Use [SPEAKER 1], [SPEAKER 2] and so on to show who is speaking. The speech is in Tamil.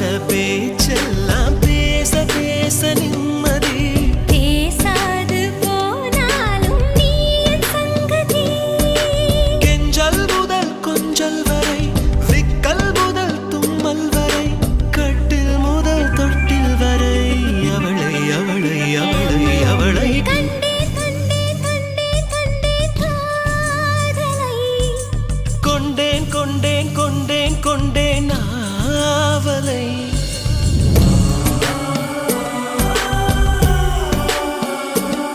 [SPEAKER 1] பேச்செல்லாம் பேச பேச நின்று